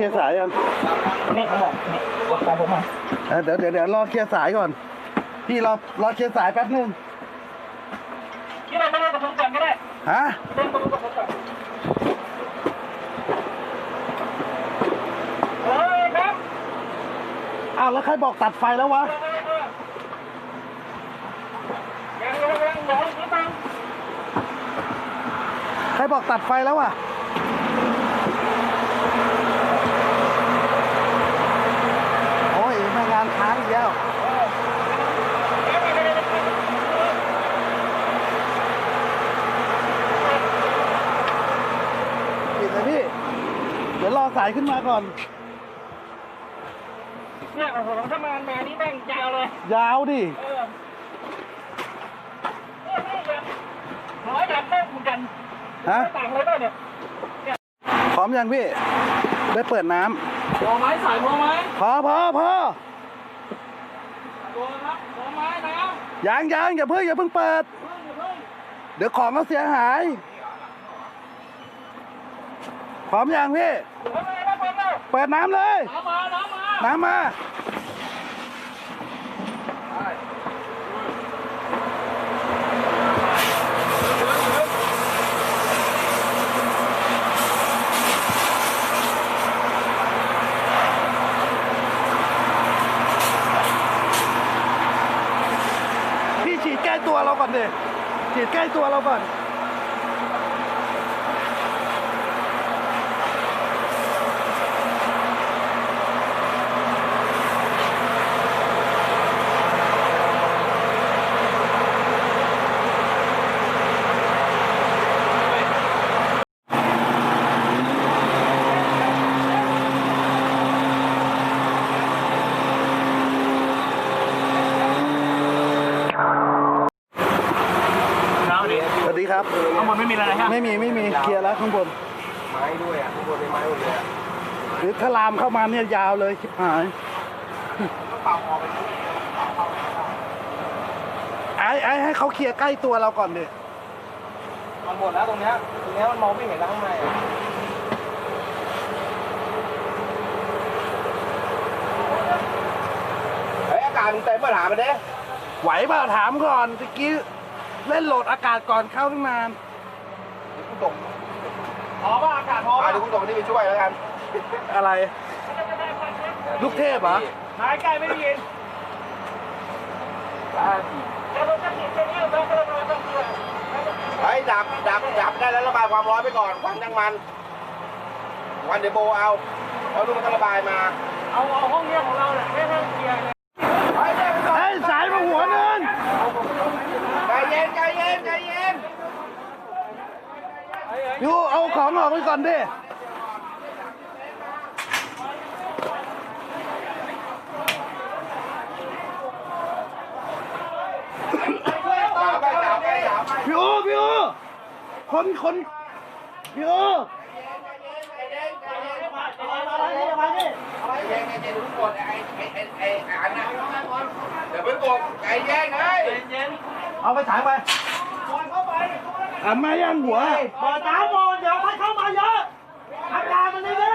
ให้เคลียร์สายยังนี่เขาบอกนี่ของผมอะเออเดี๋ยวเดี๋ยวเดี๋ยวรอเคลียร์สายก่อน พี่รอรอเคลียร์สายแป๊บนึงที่เราไม่ได้กับผมก่อนก็ได้ฮะเล่นกับผมก่อนเฮ้ยครับอ้าวแล้วใครบอกตัดไฟแล้ววะยังยังยังยังนิดนึงใครบอกตัดไฟแล้ววะโอ้ยแม่งงานค้างอีกแล้วปิดเลยพี่ เดี๋ยวร อสายขึ้นมาก่อน เนี่ยโอ้โหถ้ามามานี่แม่งยาวเลยยาวดิ เออร้อยดับแม่งเหมือนกันฮะต่างเลยป่ะเนี่ยพร้อมยังพี่ ได้เปิดน้พอไหมสายพอไหมำพอพอพอตัวครับพอไหมนะยังยังอย่าเพิ่งอย่าเพิ่งเปิดเพิ่งอย่าเพิ่งเดี๋ยวของเขาเสียหาย พร้อมยังพี่เพิ่งพิ่เปิดน้ำเลยน้ำมาน้ำมาน้ำมา พี่ฉีดใกล้ตัวเราก่อนดิฉีดใกล้ตัวเราก่อน ครับ ข้างบนไม่มีอะไรนะไม่มีไม่มีเคลียร์แล้วข้างบน ไม้ด้วยอะข้างบนเป็นไม้หมดเลยอะหรือถ้าลามเข้ามาเนี่ยยาวเลยชิบหายเป่าออกไปไอ้ไอ้ให้เขาเคลียร์ใกล้ตัวเราก่อนดิมันหมดแล้วตรงเนี้ยตรงเนี้ยมันมองไม่เห็นแล้วข้างในอะเฮ้ยอากาศมันเต็มมาถามมันเด้ไหวเปล่าถามก่อนตะกี้ เล่นโหลดอากาศก่อนเข้าตั้งนานเดี๋ยวกูส่งพอป่ะอากาศพออะป่ะเดี๋ยวกูส่งนี่ไปช่วยแล้วกันอะไร ลูกเทพเหรอ หายใกล้ไม่ได้ยินแล้วเราจะติดเป็นเรื่องต้องเริ่มเราต้องเชื่อเฮ้ยดับดับดับได้แล้วระบายความร้อนไปก่อนควันยังมันควันเดี๋ยวโบเอาเพราะลูกมันต้องระบายมา เอาเอาห้องเนี้ยของเราเนี่ยให้ให้เคลียร์เลย เฮ้ยเดี๋ยวก่อน เฮ้ยสายมาหัวเนิน ใจเย็นใจเย็นใจเย็นอยู่เอาของออกไปก่อนดิดับไปดับไปดับไปพี่โอพี่โอคนคนพี่โอใจเย็นใจเย็นทุกคนไอ้ไอ้ไอ้ไอ้ไอ้อันนั้นเดี๋ยวเพิ่งกดใจเย็นเฮ้ยเอาไปถ่ายไป อันมาย่างหัว เปิดน้ำก่อนเดี๋ยวให้เข้ามาเยอะอาการมันนี่ดิ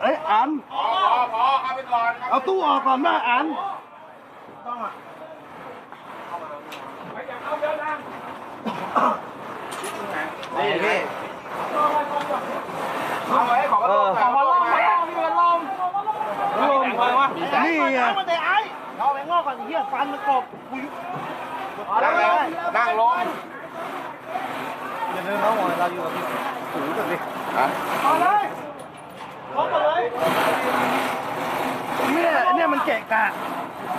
เอ้ยอันพอพอพอเข้าไปก่อนเอาตู้ออกก่อนว่าอันนี่พี่เอาไว้ขอกระโดดขอมาลองมาลองมีกันลองลงนี่ไงมันเตะไอ้เอาไปงอกก่อนเหี้ยฟันมันกบกูนั่งลงนั่งลง อย่าลืมนะหมดเราอยู่กับพี่ถูกันดิฮะมาเลยลงมาเลยเนี่ยเนี่ยมันเกะกะ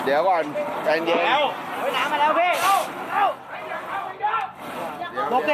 เดี๋ยวก่อนใจเย็นแล้วน้ำมาแล้วพี่ เอาเอาลงเต